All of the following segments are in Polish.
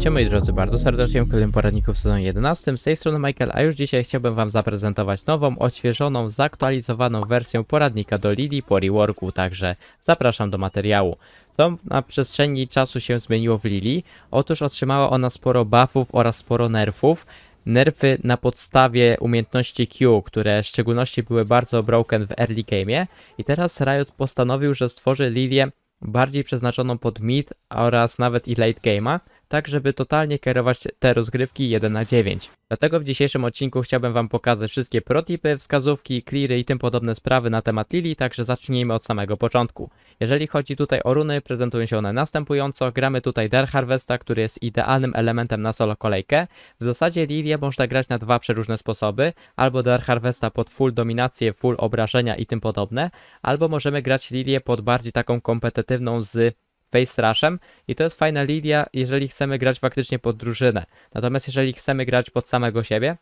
Witajcie moi drodzy bardzo serdecznie w kolejnym poradniku w sezonie 11. Z tej strony Michael, a już dzisiaj chciałbym wam zaprezentować nową, odświeżoną, zaktualizowaną wersję poradnika do Lili po reworku, także zapraszam do materiału. Co na przestrzeni czasu się zmieniło w Lili? Otóż otrzymała ona sporo buffów oraz sporo nerfów. Nerfy na podstawie umiejętności Q, które w szczególności były bardzo broken w early game'ie i teraz Riot postanowił, że stworzy Lilię bardziej przeznaczoną pod mid oraz nawet i late game'a, tak żeby totalnie kierować te rozgrywki 1 na 9. Dlatego w dzisiejszym odcinku chciałbym wam pokazać wszystkie protipy, wskazówki, cleary i tym podobne sprawy na temat Lili, także zacznijmy od samego początku. Jeżeli chodzi tutaj o runy, prezentują się one następująco. Gramy tutaj Dark Harvesta, który jest idealnym elementem na solo kolejkę. W zasadzie Lilię można grać na dwa przeróżne sposoby, albo Dark Harvesta pod full dominację, full obrażenia i tym podobne, albo możemy grać Lilię pod bardziej taką kompetytywną z face rushem i to jest fajna lilia, jeżeli chcemy grać faktycznie pod drużynę. Natomiast jeżeli chcemy grać pod samego siebie,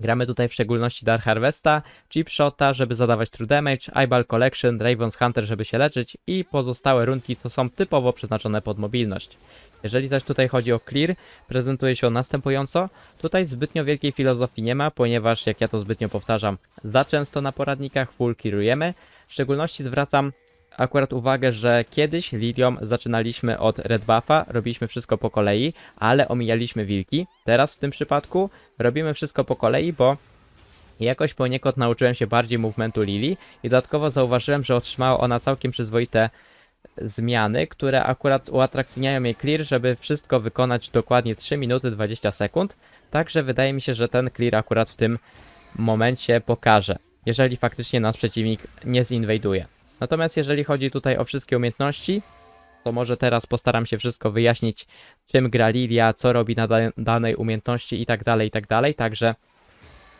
gramy tutaj w szczególności Dark Harvesta, Chip Shota, żeby zadawać true damage, Eyeball Collection, Raven's Hunter, żeby się leczyć i pozostałe runki to są typowo przeznaczone pod mobilność. Jeżeli zaś tutaj chodzi o clear, prezentuje się on następująco. Tutaj zbytnio wielkiej filozofii nie ma, ponieważ jak ja to zbytnio powtarzam, za często na poradnikach full clearujemy. W szczególności zwracam akurat uwagę, że kiedyś Lilią zaczynaliśmy od Red Buffa, robiliśmy wszystko po kolei, ale omijaliśmy wilki. Teraz w tym przypadku robimy wszystko po kolei, bo jakoś poniekąd nauczyłem się bardziej movementu Lili i dodatkowo zauważyłem, że otrzymała ona całkiem przyzwoite zmiany, które akurat uatrakcyjniają jej clear, żeby wszystko wykonać dokładnie 3 minuty 20 sekund. Także wydaje mi się, że ten clear akurat w tym momencie pokaże, jeżeli faktycznie nas przeciwnik nie zinwajduje. Natomiast jeżeli chodzi tutaj o wszystkie umiejętności, to może teraz postaram się wszystko wyjaśnić, czym gra Lilia, co robi na da- danej umiejętności i tak dalej, i tak dalej. Także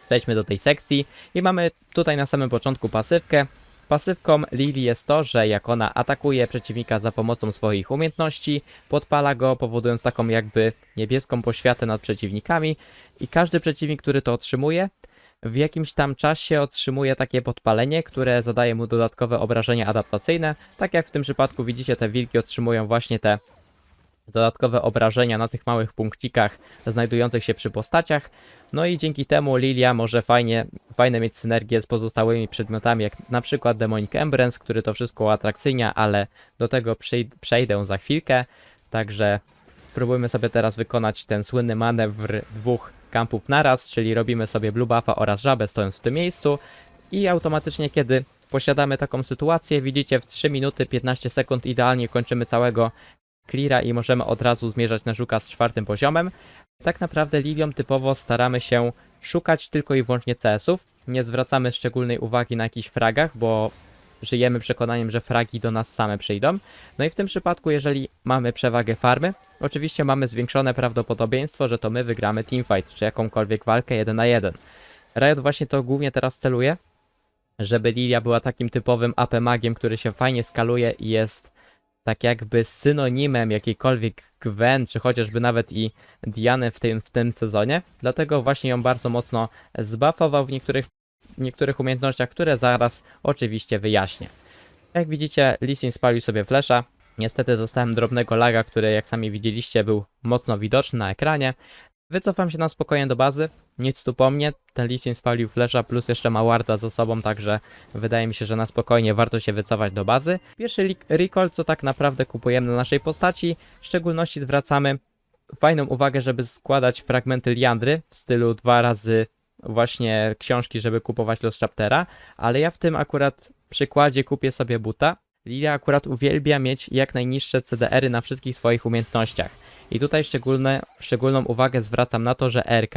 przejdźmy do tej sekcji i mamy tutaj na samym początku pasywkę. Pasywką Lili jest to, że jak ona atakuje przeciwnika za pomocą swoich umiejętności, podpala go, powodując taką jakby niebieską poświatę nad przeciwnikami i każdy przeciwnik, który to otrzymuje, w jakimś tam czasie otrzymuje takie podpalenie, które zadaje mu dodatkowe obrażenia adaptacyjne. Tak jak w tym przypadku widzicie, te wilki otrzymują właśnie te dodatkowe obrażenia na tych małych punkcikach znajdujących się przy postaciach. No i dzięki temu Lilia może fajnie, fajnie mieć synergię z pozostałymi przedmiotami, jak na przykład Demonic Embrace, który to wszystko uatrakcyjnia, ale do tego przejdę za chwilkę. Także spróbujmy sobie teraz wykonać ten słynny manewr dwóch kampów naraz, czyli robimy sobie blue buffa oraz żabę stojąc w tym miejscu i automatycznie kiedy posiadamy taką sytuację, widzicie w 3 minuty 15 sekund idealnie kończymy całego cleara i możemy od razu zmierzać na żuka z czwartym poziomem. Tak naprawdę Lilią typowo staramy się szukać tylko i wyłącznie CS-ów, nie zwracamy szczególnej uwagi na jakichś fragach, bo żyjemy przekonaniem, że fragi do nas same przyjdą. No i w tym przypadku, jeżeli mamy przewagę farmy, oczywiście mamy zwiększone prawdopodobieństwo, że to my wygramy teamfight, czy jakąkolwiek walkę 1 na 1. Riot właśnie to głównie teraz celuje, żeby Lilia była takim typowym AP magiem, który się fajnie skaluje i jest tak jakby synonimem jakiejkolwiek Gwen, czy chociażby nawet i Diany w tym, w tym sezonie. Dlatego właśnie ją bardzo mocno zbuffował w niektórych, niektórych umiejętnościach, które zaraz oczywiście wyjaśnię. Jak widzicie, Lisin spalił sobie flesza. Niestety dostałem drobnego laga, który jak sami widzieliście był mocno widoczny na ekranie. Wycofam się na spokojnie do bazy. Nic tu po mnie. Ten Lisin spalił flesza plus jeszcze ma warda za sobą, także wydaje mi się, że na spokojnie warto się wycofać do bazy. Pierwszy recall, co tak naprawdę kupujemy na naszej postaci, w szczególności zwracamy fajną uwagę, żeby składać fragmenty liandry w stylu dwa razy właśnie książki, żeby kupować Lost Chaptera, ale ja w tym akurat przykładzie kupię sobie buta. Lilia akurat uwielbia mieć jak najniższe CDR-y na wszystkich swoich umiejętnościach. I tutaj szczególne, szczególną uwagę zwracam na to, że RK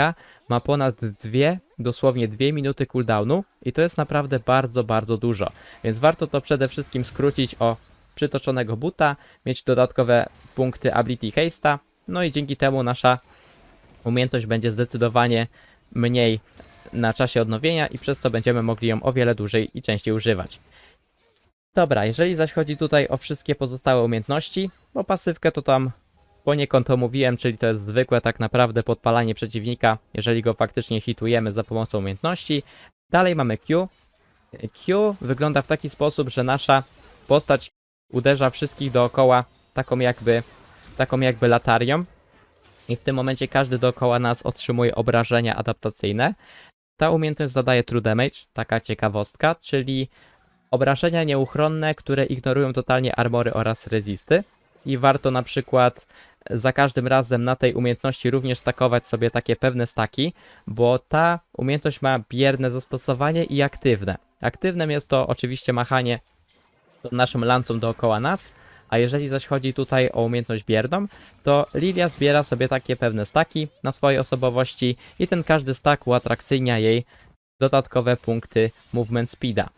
ma ponad dwie, dosłownie dwie minuty cooldownu i to jest naprawdę bardzo, bardzo dużo. Więc warto to przede wszystkim skrócić o przytoczonego buta, mieć dodatkowe punkty ability haste'a, no i dzięki temu nasza umiejętność będzie zdecydowanie mniej na czasie odnowienia i przez to będziemy mogli ją o wiele dłużej i częściej używać. Dobra, jeżeli zaś chodzi tutaj o wszystkie pozostałe umiejętności, bo pasywkę to tam poniekąd omówiłem, czyli to jest zwykłe tak naprawdę podpalanie przeciwnika, jeżeli go faktycznie hitujemy za pomocą umiejętności. Dalej mamy Q. Q wygląda w taki sposób, że nasza postać uderza wszystkich dookoła taką jakby, taką jakby latarią. I w tym momencie każdy dookoła nas otrzymuje obrażenia adaptacyjne. Ta umiejętność zadaje true damage, taka ciekawostka, czyli obrażenia nieuchronne, które ignorują totalnie armory oraz rezisty. I warto na przykład za każdym razem na tej umiejętności również stakować sobie takie pewne staki, bo ta umiejętność ma bierne zastosowanie i aktywne. Aktywnym jest to oczywiście machanie naszą lancą dookoła nas, a jeżeli zaś chodzi tutaj o umiejętność bierną, to Lilia zbiera sobie takie pewne staki na swojej osobowości i ten każdy stak uatrakcyjnia jej dodatkowe punkty movement speeda.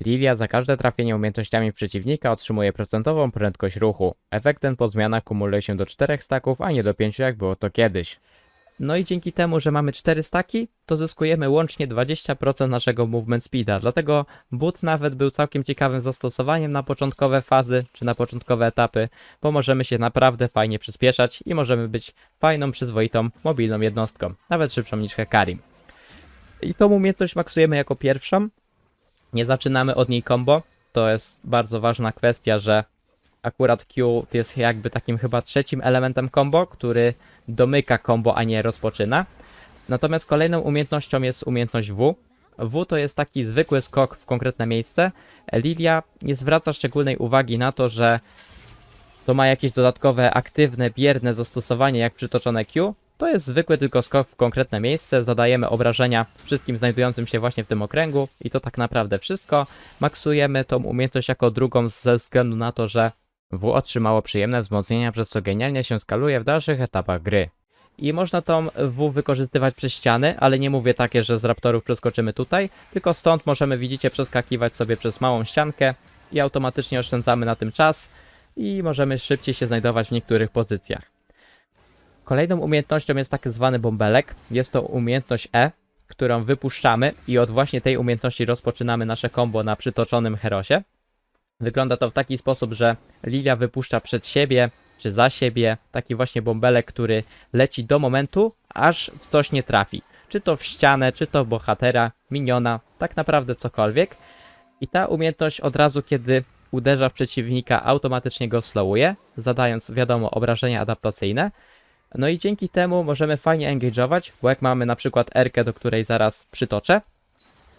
Lilia za każde trafienie umiejętnościami przeciwnika otrzymuje procentową prędkość ruchu. Efekt ten po zmianach kumuluje się do 4 staków, a nie do 5 jak było to kiedyś. No i dzięki temu, że mamy 4 staki, to zyskujemy łącznie 20% naszego movement speeda. Dlatego but nawet był całkiem ciekawym zastosowaniem na początkowe fazy, czy na początkowe etapy, bo możemy się naprawdę fajnie przyspieszać i możemy być fajną, przyzwoitą, mobilną jednostką, nawet szybszą niż Hekarim. I tą umiejętność maksujemy jako pierwszą. Nie zaczynamy od niej combo. To jest bardzo ważna kwestia, że akurat Q jest jakby takim chyba trzecim elementem combo, który domyka combo, a nie rozpoczyna. Natomiast kolejną umiejętnością jest umiejętność W. W to jest taki zwykły skok w konkretne miejsce. Lilia nie zwraca szczególnej uwagi na to, że to ma jakieś dodatkowe, aktywne, bierne zastosowanie jak przytoczone Q. To jest zwykły tylko skok w konkretne miejsce, zadajemy obrażenia wszystkim znajdującym się właśnie w tym okręgu i to tak naprawdę wszystko. Maksujemy tą umiejętność jako drugą ze względu na to, że W otrzymało przyjemne wzmocnienia, przez co genialnie się skaluje w dalszych etapach gry. I można tą W wykorzystywać przez ściany, ale nie mówię takie, że z raptorów przeskoczymy tutaj, tylko stąd możemy, widzicie, przeskakiwać sobie przez małą ściankę i automatycznie oszczędzamy na tym czas i możemy szybciej się znajdować w niektórych pozycjach. Kolejną umiejętnością jest tak zwany bąbelek. Jest to umiejętność E, którą wypuszczamy i od właśnie tej umiejętności rozpoczynamy nasze combo na przytoczonym herosie. Wygląda to w taki sposób, że Lilia wypuszcza przed siebie czy za siebie taki właśnie bąbelek, który leci do momentu, aż w coś nie trafi. Czy to w ścianę, czy to w bohatera, miniona, tak naprawdę cokolwiek. I ta umiejętność od razu, kiedy uderza w przeciwnika, automatycznie go slowuje, zadając, wiadomo, obrażenia adaptacyjne. No i dzięki temu możemy fajnie engage'ować, bo jak mamy na przykład Erkę, do której zaraz przytoczę,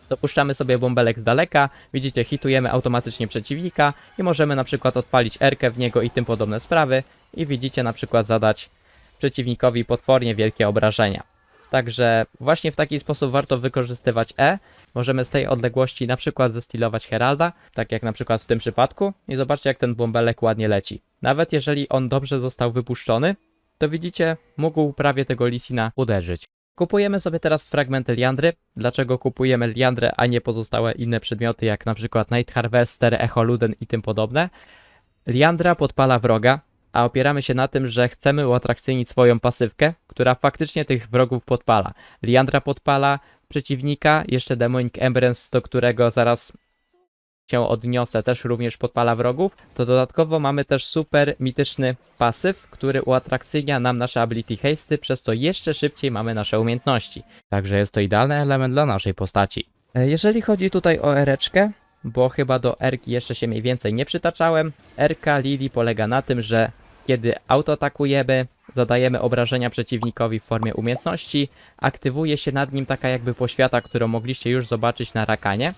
dopuszczamy sobie bąbelek z daleka, widzicie, hitujemy automatycznie przeciwnika i możemy na przykład odpalić Erkę w niego i tym podobne sprawy i widzicie na przykład zadać przeciwnikowi potwornie wielkie obrażenia. Także właśnie w taki sposób warto wykorzystywać E. Możemy z tej odległości na przykład zestilować Heralda, tak jak na przykład w tym przypadku i zobaczcie jak ten bąbelek ładnie leci. Nawet jeżeli on dobrze został wypuszczony, to widzicie, mógł prawie tego Lisina uderzyć. Kupujemy sobie teraz fragmenty liandry. Dlaczego kupujemy liandrę, a nie pozostałe inne przedmioty, jak na przykład Night Harvester, Echoluden i tym podobne? Liandra podpala wroga, a opieramy się na tym, że chcemy uatrakcyjnić swoją pasywkę, która faktycznie tych wrogów podpala. Liandra podpala przeciwnika, jeszcze Demonic Embrace, do którego zaraz się odniosę, też również podpala wrogów, to dodatkowo mamy też super mityczny pasyw, który uatrakcyjnia nam nasze ability hasty, przez to jeszcze szybciej mamy nasze umiejętności. Także jest to idealny element dla naszej postaci. E, Jeżeli chodzi tutaj o ereczkę, bo chyba do erki jeszcze się mniej więcej nie przytaczałem, erka Lili polega na tym, że kiedy autoatakujemy, zadajemy obrażenia przeciwnikowi w formie umiejętności, aktywuje się nad nim taka jakby poświata, którą mogliście już zobaczyć na Rakanie.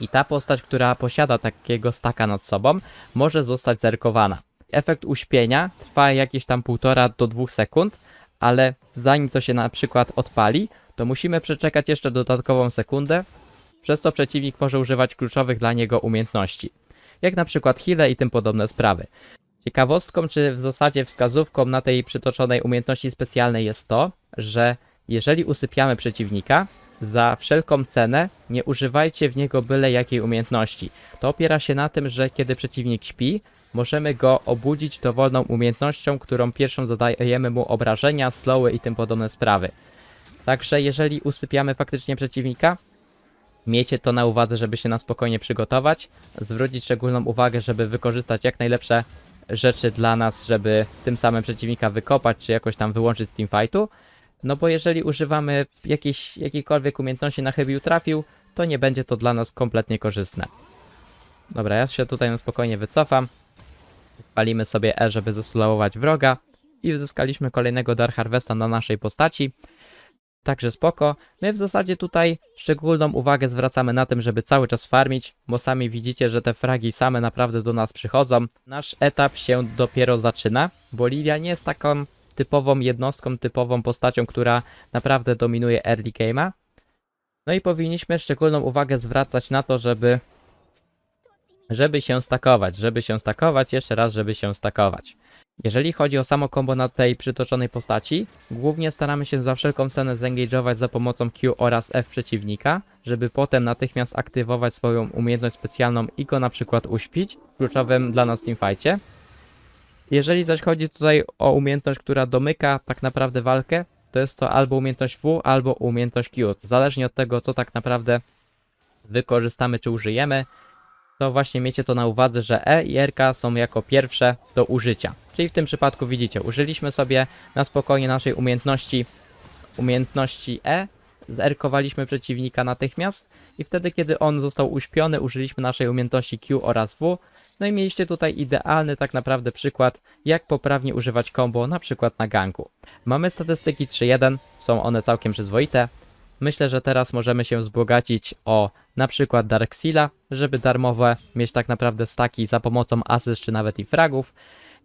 I ta postać, która posiada takiego staka nad sobą, może zostać zerkowana. Efekt uśpienia trwa jakieś tam półtora do dwóch sekund, ale zanim to się na przykład odpali, to musimy przeczekać jeszcze dodatkową sekundę, przez to przeciwnik może używać kluczowych dla niego umiejętności, jak na przykład heale i tym podobne sprawy. Ciekawostką, czy w zasadzie wskazówką na tej przytoczonej umiejętności specjalnej jest to, że jeżeli usypiamy przeciwnika, za wszelką cenę nie używajcie w niego byle jakiej umiejętności. To opiera się na tym, że kiedy przeciwnik śpi, możemy go obudzić dowolną umiejętnością, którą pierwszą zadajemy mu obrażenia, slowy i tym podobne sprawy. Także jeżeli usypiamy faktycznie przeciwnika, miejcie to na uwadze, żeby się na spokojnie przygotować, zwrócić szczególną uwagę, żeby wykorzystać jak najlepsze rzeczy dla nas, żeby tym samym przeciwnika wykopać, czy jakoś tam wyłączyć z teamfightu. No bo jeżeli używamy jakiejś, jakiejkolwiek umiejętności na chybił trafił, to nie będzie to dla nas kompletnie korzystne. Dobra, ja się tutaj na spokojnie wycofam. Palimy sobie E, żeby zeslowować wroga. i uzyskaliśmy kolejnego Dark Harvesta na naszej postaci. Także spoko. My w zasadzie tutaj szczególną uwagę zwracamy na tym, żeby cały czas farmić, bo sami widzicie, że te fragi same naprawdę do nas przychodzą. Nasz etap się dopiero zaczyna, bo Lilia nie jest taką typową jednostką, typową postacią, która naprawdę dominuje early game'a. No i powinniśmy szczególną uwagę zwracać na to, żeby żeby się stakować, żeby się stakować, jeszcze raz, żeby się stakować. Jeżeli chodzi o samo combo na tej przytoczonej postaci, głównie staramy się za wszelką cenę zengage'ować za pomocą Q oraz F przeciwnika, żeby potem natychmiast aktywować swoją umiejętność specjalną i go na przykład uśpić w kluczowym dla nas teamfightie. Jeżeli zaś chodzi tutaj o umiejętność, która domyka tak naprawdę walkę, to jest to albo umiejętność W, albo umiejętność Q. Zależnie od tego, co tak naprawdę wykorzystamy czy użyjemy, to właśnie miejcie to na uwadze, że E i RK są jako pierwsze do użycia. Czyli w tym przypadku widzicie, użyliśmy sobie na spokojnie naszej umiejętności umiejętności E, zerkowaliśmy przeciwnika natychmiast i wtedy, kiedy on został uśpiony, użyliśmy naszej umiejętności Q oraz W. No i mieliście tutaj idealny tak naprawdę przykład, jak poprawnie używać combo na przykład na ganku. Mamy statystyki 3-1, są one całkiem przyzwoite. Myślę, że teraz możemy się wzbogacić o na przykład Darkseala, żeby darmowe mieć tak naprawdę staki za pomocą asyst czy nawet i fragów.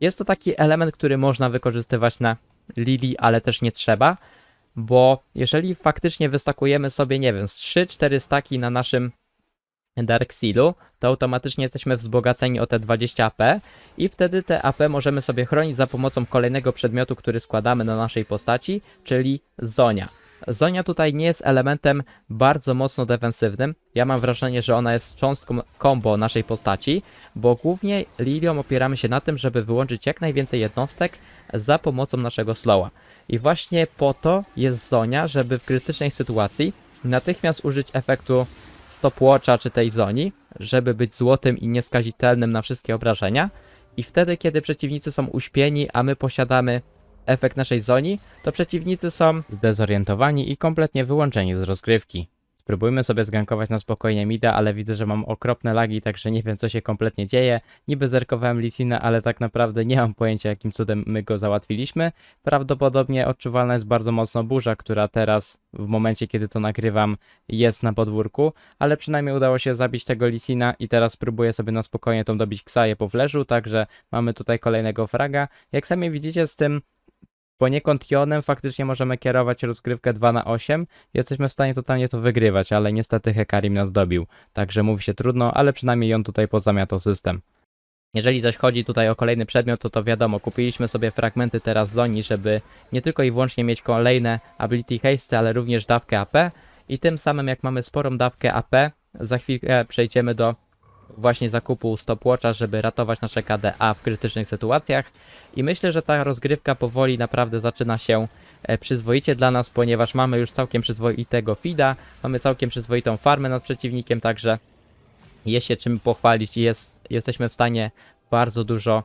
Jest to taki element, który można wykorzystywać na Lili, ale też nie trzeba, bo jeżeli faktycznie wystakujemy sobie, nie wiem, z 3-4 staki na naszym Darksealu, to automatycznie jesteśmy wzbogaceni o te 20 AP i wtedy te AP możemy sobie chronić za pomocą kolejnego przedmiotu, który składamy na naszej postaci, czyli Zonia. Zonia tutaj nie jest elementem bardzo mocno defensywnym. Ja mam wrażenie, że ona jest cząstką combo naszej postaci, bo głównie Lilią opieramy się na tym, żeby wyłączyć jak najwięcej jednostek za pomocą naszego slowa. I właśnie po to jest Zonia, żeby w krytycznej sytuacji natychmiast użyć efektu stopwatcha czy tej Zoni, żeby być złotym i nieskazitelnym na wszystkie obrażenia. I wtedy, kiedy przeciwnicy są uśpieni, a my posiadamy efekt naszej Zoni, to przeciwnicy są zdezorientowani i kompletnie wyłączeni z rozgrywki. Spróbujmy sobie zgankować na spokojnie mida, ale widzę, że mam okropne lagi, także nie wiem co się kompletnie dzieje. Niby zerkowałem Lisina, ale tak naprawdę nie mam pojęcia jakim cudem my go załatwiliśmy. Prawdopodobnie odczuwalna jest bardzo mocno burza, która teraz w momencie kiedy to nagrywam jest na podwórku, ale przynajmniej udało się zabić tego Lisina i teraz spróbuję sobie na spokojnie tą dobić Ksaję po fleżu, także mamy tutaj kolejnego fraga. Jak sami widzicie z tym poniekąd Jonem faktycznie możemy kierować rozgrywkę 2 na 8. Jesteśmy w stanie totalnie to wygrywać, ale niestety Hekarim nas dobił. Także mówi się trudno, ale przynajmniej Jon tutaj pozamiatał system. Jeżeli zaś chodzi tutaj o kolejny przedmiot, to to wiadomo, kupiliśmy sobie fragmenty teraz Zoni, żeby nie tylko i wyłącznie mieć kolejne ability haste, ale również dawkę AP. I tym samym jak mamy sporą dawkę AP, za chwilkę przejdziemy do właśnie zakupu stopwatcha, żeby ratować nasze KDA w krytycznych sytuacjach. I myślę, że ta rozgrywka powoli naprawdę zaczyna się e, przyzwoicie dla nas, ponieważ mamy już całkiem przyzwoitego feeda, mamy całkiem przyzwoitą farmę nad przeciwnikiem, także jest się czym pochwalić i jest, jesteśmy w stanie bardzo dużo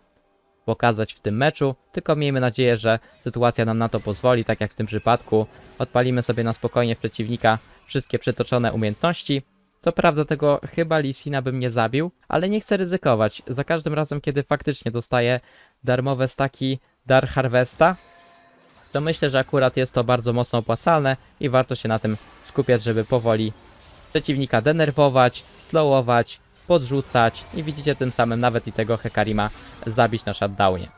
pokazać w tym meczu, tylko miejmy nadzieję, że sytuacja nam na to pozwoli, tak jak w tym przypadku. Odpalimy sobie na spokojnie w przeciwnika wszystkie przetoczone umiejętności. To prawda, tego chyba Lisina bym nie zabił, ale nie chcę ryzykować. Za każdym razem, kiedy faktycznie dostaję darmowe staki Dark Harvesta, to myślę, że akurat jest to bardzo mocno opłacalne i warto się na tym skupiać, żeby powoli przeciwnika denerwować, slowować, podrzucać i widzicie tym samym nawet i tego Hekarima zabić na shutdownie.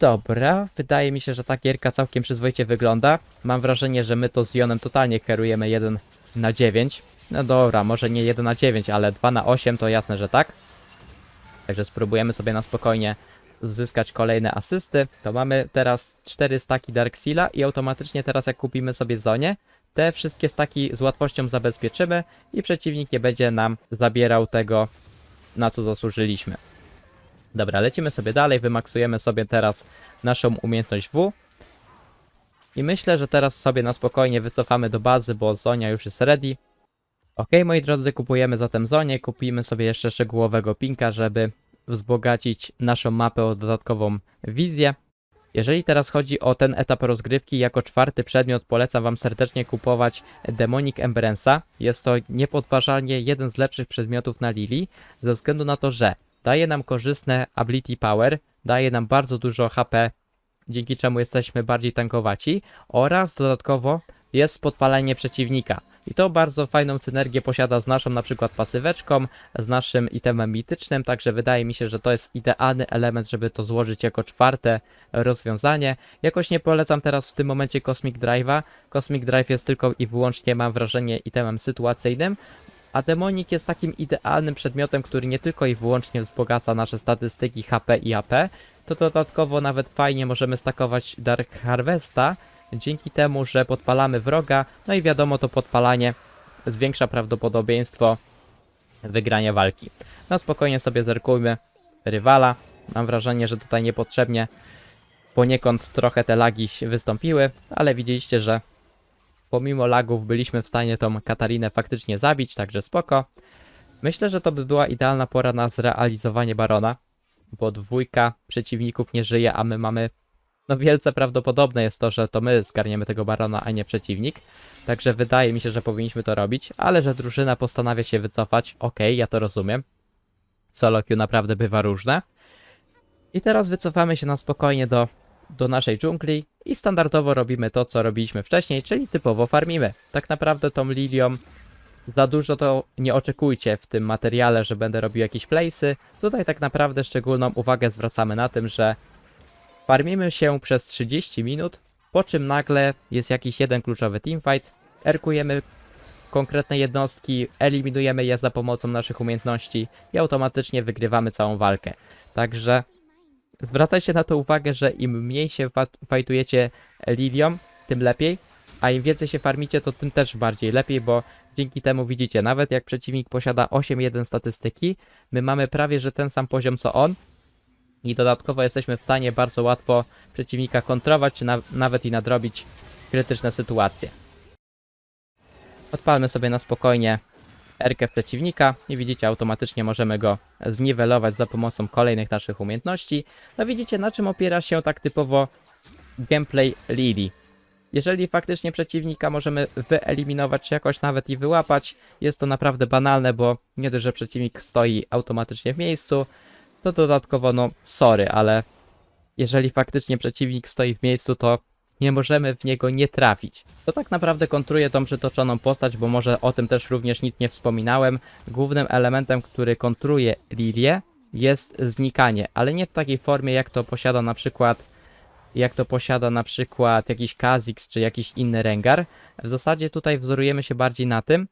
Dobra, wydaje mi się, że ta gierka całkiem przyzwoicie wygląda. Mam wrażenie, że my to z Jonem totalnie kierujemy 1 na 9. No dobra, może nie 1 na 9, ale 2 na 8 to jasne, że tak. Także spróbujemy sobie na spokojnie zyskać kolejne asysty. To mamy teraz 4 staki Darkseala i automatycznie teraz jak kupimy sobie Zonię, te wszystkie staki z łatwością zabezpieczymy i przeciwnik nie będzie nam zabierał tego, na co zasłużyliśmy. Dobra, lecimy sobie dalej, wymaksujemy sobie teraz naszą umiejętność W. I myślę, że teraz sobie na spokojnie wycofamy do bazy, bo Zonia już jest ready. Ok, moi drodzy, kupujemy zatem Zonię, kupimy sobie jeszcze szczegółowego pinka, żeby wzbogacić naszą mapę o dodatkową wizję. Jeżeli teraz chodzi o ten etap rozgrywki, jako czwarty przedmiot polecam Wam serdecznie kupować Demonic Emberensa. Jest to niepodważalnie jeden z lepszych przedmiotów na Lili, ze względu na to, że daje nam korzystne ability power, daje nam bardzo dużo HP dzięki czemu jesteśmy bardziej tankowaci oraz dodatkowo jest podpalenie przeciwnika. I to bardzo fajną synergię posiada z naszą na przykład pasyweczką, z naszym itemem mitycznym, także wydaje mi się, że to jest idealny element, żeby to złożyć jako czwarte rozwiązanie. Jakoś nie polecam teraz w tym momencie Cosmic Drive'a. Cosmic Drive jest tylko i wyłącznie, mam wrażenie, itemem sytuacyjnym, a demonik jest takim idealnym przedmiotem, który nie tylko i wyłącznie wzbogaca nasze statystyki HP i AP, to dodatkowo nawet fajnie możemy stakować Dark Harvesta, dzięki temu, że podpalamy wroga, no i wiadomo to podpalanie zwiększa prawdopodobieństwo wygrania walki. No spokojnie sobie zerkujmy rywala. Mam wrażenie, że tutaj niepotrzebnie poniekąd trochę te lagi wystąpiły, ale widzieliście, że pomimo lagów byliśmy w stanie tą Katarinę faktycznie zabić, także spoko. Myślę, że to by była idealna pora na zrealizowanie Barona, bo dwójka przeciwników nie żyje, a my mamy... No wielce prawdopodobne jest to, że to my zgarniemy tego Barona, a nie przeciwnik. Także wydaje mi się, że powinniśmy to robić, ale że drużyna postanawia się wycofać, okej, ja to rozumiem. Solo queue naprawdę bywa różne. I teraz wycofamy się na spokojnie do, do naszej dżungli i standardowo robimy to, co robiliśmy wcześniej, czyli typowo farmimy. Tak naprawdę tą lilią za dużo to nie oczekujcie w tym materiale, że będę robił jakieś playsy. Tutaj tak naprawdę szczególną uwagę zwracamy na tym, że farmimy się przez 30 minut, po czym nagle jest jakiś jeden kluczowy teamfight, erkujemy konkretne jednostki, eliminujemy je za pomocą naszych umiejętności i automatycznie wygrywamy całą walkę. Także zwracajcie na to uwagę, że im mniej się fa- fajtujecie lilią, tym lepiej, a im więcej się farmicie, to tym też bardziej lepiej, bo dzięki temu widzicie, nawet jak przeciwnik posiada 8-1 statystyki, my mamy prawie że ten sam poziom co on i dodatkowo jesteśmy w stanie bardzo łatwo przeciwnika kontrować, czy na- nawet i nadrobić krytyczne sytuacje. Odpalmy sobie na spokojnie erkę przeciwnika i widzicie, automatycznie możemy go zniwelować za pomocą kolejnych naszych umiejętności. No widzicie, na czym opiera się tak typowo gameplay Lili. Jeżeli faktycznie przeciwnika możemy wyeliminować, czy jakoś nawet i wyłapać, jest to naprawdę banalne, bo nie dość, że przeciwnik stoi automatycznie w miejscu, to dodatkowo, no sorry, ale jeżeli faktycznie przeciwnik stoi w miejscu, to nie możemy w niego nie trafić. To tak naprawdę kontruje tą przytoczoną postać, bo może o tym też również nic nie wspominałem. Głównym elementem, który kontruje Lilię jest znikanie, ale nie w takiej formie jak to posiada na przykład jak to posiada na przykład jakiś Kha'Zix czy jakiś inny Rengar. W zasadzie tutaj wzorujemy się bardziej na tym,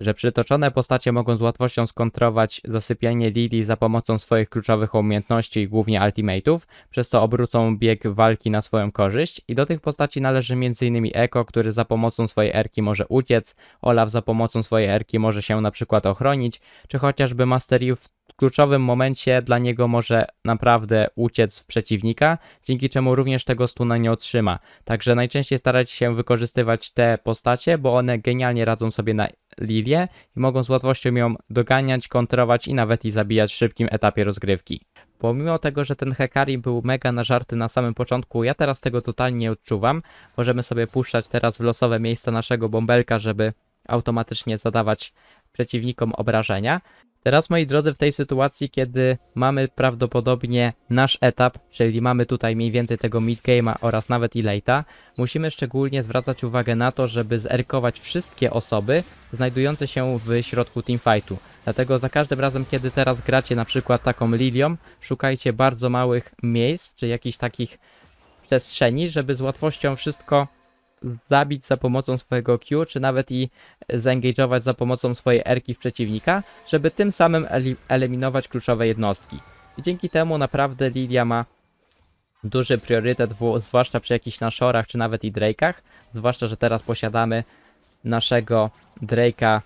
że przytoczone postacie mogą z łatwością skontrować zasypianie Lili za pomocą swoich kluczowych umiejętności głównie ultimate'ów, przez co obrócą bieg walki na swoją korzyść i do tych postaci należy m.in. Eko, który za pomocą swojej erki może uciec, Olaf za pomocą swojej erki może się na przykład ochronić, czy chociażby Master Yi w kluczowym momencie dla niego może naprawdę uciec w przeciwnika, dzięki czemu również tego stuna nie otrzyma. Także najczęściej starać się wykorzystywać te postacie, bo one genialnie radzą sobie na Lilię i mogą z łatwością ją doganiać, kontrować i nawet i zabijać w szybkim etapie rozgrywki. Pomimo tego, że ten Hekari był mega na żarty na samym początku, ja teraz tego totalnie nie odczuwam. Możemy sobie puszczać teraz w losowe miejsca naszego bąbelka, żeby automatycznie zadawać przeciwnikom obrażenia. Teraz, moi drodzy, w tej sytuacji, kiedy mamy prawdopodobnie nasz etap, czyli mamy tutaj mniej więcej tego midgame'a oraz nawet i late'a, musimy szczególnie zwracać uwagę na to, żeby zerkować wszystkie osoby znajdujące się w środku teamfightu. Dlatego za każdym razem, kiedy teraz gracie na przykład taką Lilią, szukajcie bardzo małych miejsc, czy jakichś takich przestrzeni, żeby z łatwością wszystko zabić za pomocą swojego Q, czy nawet i zaengage'ować za pomocą swojej erki w przeciwnika, żeby tym samym eli- eliminować kluczowe jednostki. I dzięki temu naprawdę Lilia ma duży priorytet, zwłaszcza przy jakichś naszorach, czy nawet i Drake'ach, zwłaszcza, że teraz posiadamy naszego Drake'a,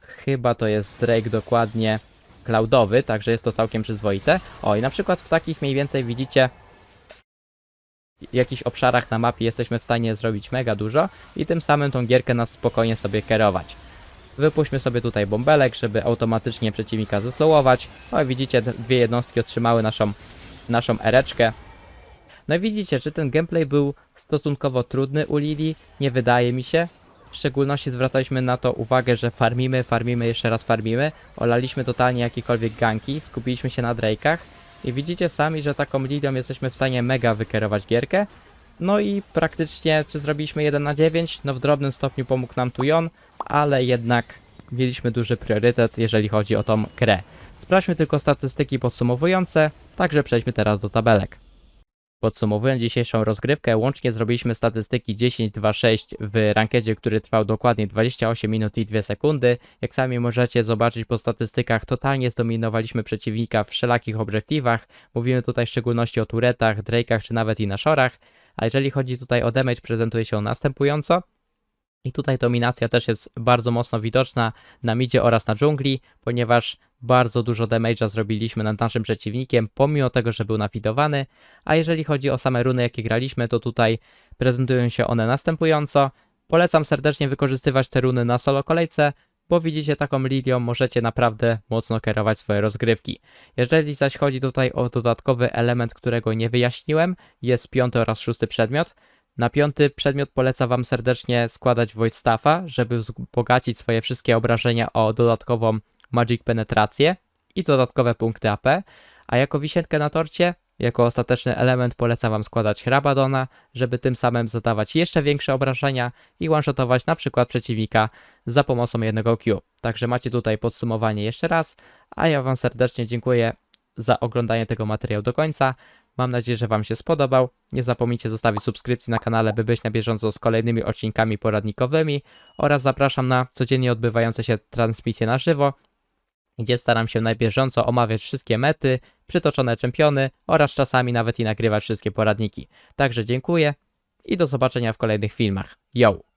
chyba to jest Drake dokładnie cloudowy, także jest to całkiem przyzwoite. O, i na przykład w takich mniej więcej widzicie jakichś obszarach na mapie jesteśmy w stanie zrobić mega dużo i tym samym tą gierkę nas spokojnie sobie kierować. Wypuśćmy sobie tutaj bąbelek, żeby automatycznie przeciwnika zeslowować. O, widzicie, dwie jednostki otrzymały naszą, naszą ereczkę. No widzicie, czy ten gameplay był stosunkowo trudny u Lili? Nie wydaje mi się. W szczególności zwracaliśmy na to uwagę, że farmimy, farmimy, jeszcze raz farmimy. Olaliśmy totalnie jakiekolwiek ganki, skupiliśmy się na Drake'ach. I widzicie sami, że taką Lilią jesteśmy w stanie mega wykierować gierkę. No i praktycznie, czy zrobiliśmy 1 na 9? No w drobnym stopniu pomógł nam tu Jon, ale jednak mieliśmy duży priorytet, jeżeli chodzi o tą grę. Sprawdźmy tylko statystyki podsumowujące, także przejdźmy teraz do tabelek. Podsumowując dzisiejszą rozgrywkę, łącznie zrobiliśmy statystyki 10-2-6 w rankedzie, który trwał dokładnie 28 minut i 2 sekundy. Jak sami możecie zobaczyć po statystykach, totalnie zdominowaliśmy przeciwnika w wszelakich obiektywach. Mówimy tutaj w szczególności o turetach, drake'ach czy nawet i na shorach. A jeżeli chodzi tutaj o damage, prezentuje się on następująco. I tutaj dominacja też jest bardzo mocno widoczna na midzie oraz na dżungli, ponieważ bardzo dużo damage'a zrobiliśmy nad naszym przeciwnikiem, pomimo tego, że był nafidowany. A jeżeli chodzi o same runy, jakie graliśmy, to tutaj prezentują się one następująco. Polecam serdecznie wykorzystywać te runy na solo kolejce, bo widzicie taką Lilią możecie naprawdę mocno kierować swoje rozgrywki. Jeżeli zaś chodzi tutaj o dodatkowy element, którego nie wyjaśniłem, jest piąty oraz szósty przedmiot. Na piąty przedmiot polecam Wam serdecznie składać Void Staffa, żeby wzbogacić swoje wszystkie obrażenia o dodatkową Magic Penetrację i dodatkowe punkty AP, a jako wisienkę na torcie, jako ostateczny element polecam Wam składać Rabadona, żeby tym samym zadawać jeszcze większe obrażenia i one-shotować na przykład przeciwnika za pomocą jednego Q. Także macie tutaj podsumowanie jeszcze raz, a ja Wam serdecznie dziękuję za oglądanie tego materiału do końca. Mam nadzieję, że Wam się spodobał. Nie zapomnijcie zostawić subskrypcji na kanale, by być na bieżąco z kolejnymi odcinkami poradnikowymi oraz zapraszam na codziennie odbywające się transmisje na żywo, gdzie staram się na bieżąco omawiać wszystkie mety, przytoczone czempiony oraz czasami nawet i nagrywać wszystkie poradniki. Także dziękuję i do zobaczenia w kolejnych filmach. Yo!